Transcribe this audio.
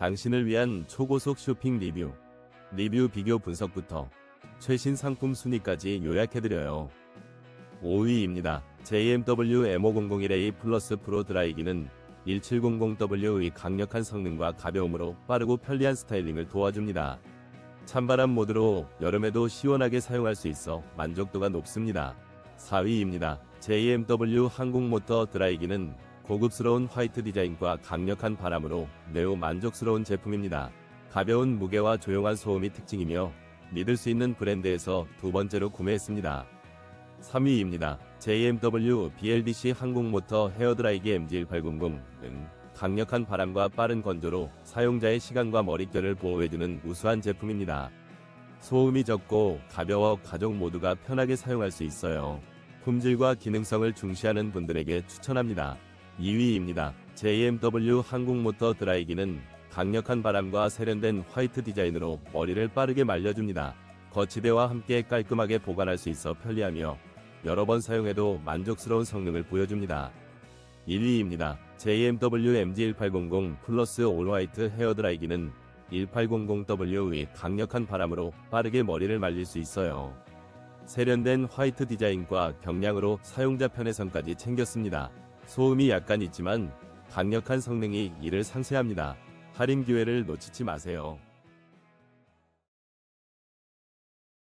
당신을 위한 초고속 쇼핑 리뷰, 리뷰 비교 분석부터 최신 상품 순위까지 요약해드려요. 5위입니다. JMW M5001A 플러스 프로 드라이기는 1700W의 강력한 성능과 가벼움으로 빠르고 편리한 스타일링을 도와줍니다. 찬바람 모드로 여름에도 시원하게 사용할 수 있어 만족도가 높습니다. 4위입니다. JMW 항공모터 드라이기는 고급스러운 화이트 디자인과 강력한 바람으로 매우 만족스러운 제품입니다. 가벼운 무게와 조용한 소음이 특징이며 믿을 수 있는 브랜드에서 두 번째로 구매했습니다. 3위입니다. JMW BLDC 항공모터 헤어드라이기 MG1800은 강력한 바람과 빠른 건조로 사용자의 시간과 머릿결을 보호해주는 우수한 제품입니다. 소음이 적고 가벼워 가족 모두가 편하게 사용할 수 있어요. 품질과 기능성을 중시하는 분들에게 추천합니다. 2위입니다. JMW 항공모터 드라이기는 강력한 바람과 세련된 화이트 디자인으로 머리를 빠르게 말려줍니다. 거치대와 함께 깔끔하게 보관할 수 있어 편리하며 여러 번 사용해도 만족스러운 성능을 보여줍니다. 1위입니다. JMW MG1800 플러스 올화이트 헤어드라이기는 1800W의 강력한 바람으로 빠르게 머리를 말릴 수 있어요. 세련된 화이트 디자인과 경량으로 사용자 편의성까지 챙겼습니다. 소음이 약간 있지만 강력한 성능이 이를 상쇄합니다. 할인 기회를 놓치지 마세요.